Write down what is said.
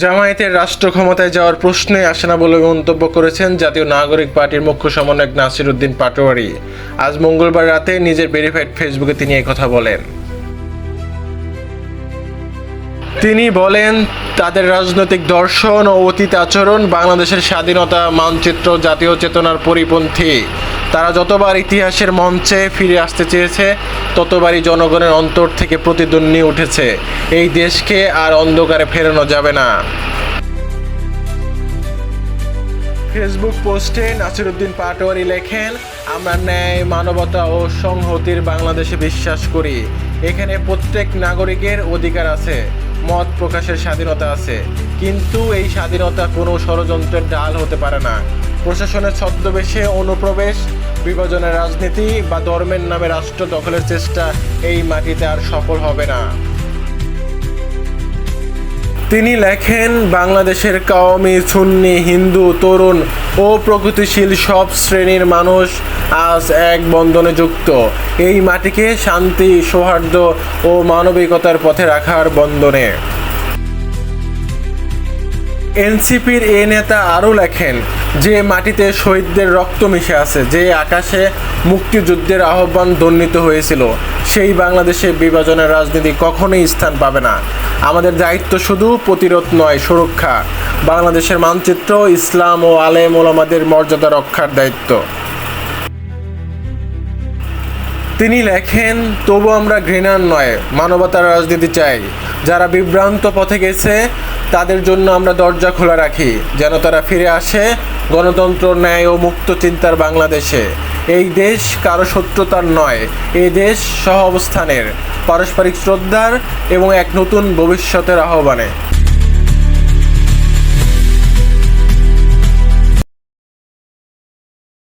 জামায়াতের রাষ্ট্র ক্ষমতায় যাওয়ার প্রশ্নে আসে না বলে মন্তব্য করেছেন জাতীয় নাগরিক পার্টির মুখ্য সমন্বয়ক নাসির উদ্দিন পাটোয়ারি। আজ মঙ্গলবার রাতে নিজের ভেরিফাইড ফেসবুকে তিনি কথা বলেন। তিনি বলেন, তাদের রাজনৈতিক দর্শন ও অতীত আচরণ বাংলাদেশের স্বাধীনতা, মানচিত্র, জাতীয় চেতনার পরিপন্থী। তারা যতবার ইতিহাসের মঞ্চে ফিরে আসতে চেয়েছে, ততবারই জনগণের অন্তর থেকে প্রতিদ্বন্দ্বী উঠেছে। এই দেশকে আর অন্ধকারে ফেরানো যাবে না। ফেসবুক পোস্টে নাসিরুদ্দিন পাটোয়ারি লেখেন, আমরা ন্যায়, মানবতা ও সংহতির বাংলাদেশে বিশ্বাস করি। এখানে প্রত্যেক নাগরিকের অধিকার আছে, মত প্রকাশের স্বাধীনতা আছে। কিন্তু এই স্বাধীনতা কোনো ষড়যন্ত্রের ডাল হতে পারে না। প্রশাসনের ছদ্মবেশে অনুপ্রবেশ, বিভাজনের রাজনীতি বা ধর্মের নামে রাষ্ট্র দখলের চেষ্টা এই মাটিতে আর সফল হবে না। তিনি লেখেন, বাংলাদেশের কাওমি, সুন্নি, হিন্দু, তরুণ ও প্রগতিশীল সব শ্রেণির মানুষ আজ এক বন্ধনে যুক্ত। এই মাটিকে শান্তি, সৌহার্দ্য ও মানবিকতার পথে রাখার বন্ধনে। এনসিপির এ নেতা আরও লেখেন যে মাটিতে শহীদদের রক্ত মিশে আছে, যে আকাশে মুক্তিযুদ্ধের আহ্বান ধ্বনিত হয়েছিল, সেই বাংলাদেশে বিভাজনের রাজনীতি কখনোই স্থান পাবে না। আমাদের দায়িত্ব শুধু প্রতিরোধ নয়, সুরক্ষা। বাংলাদেশের মানচিত্র ইসলাম ও আলেম ওলামাদের মর্যাদা রক্ষার দায়িত্ব। তিনি লেখেন, তবু আমরা ঘৃণার নয়, মানবতার রাজনীতি চাই। যারা বিভ্রান্ত পথে গেছে, তাদের জন্য আমরা দরজা খোলা রাখি, যেন তারা ফিরে আসে গণতন্ত্র, ন্যায় ও মুক্ত চিন্তার বাংলাদেশে। এই দেশ কারও শত্রুতার নয়। এই দেশ সহ অবস্থানের পারস্পরিক শ্রদ্ধার এবং এক নতুন ভবিষ্যতের আহ্বানে।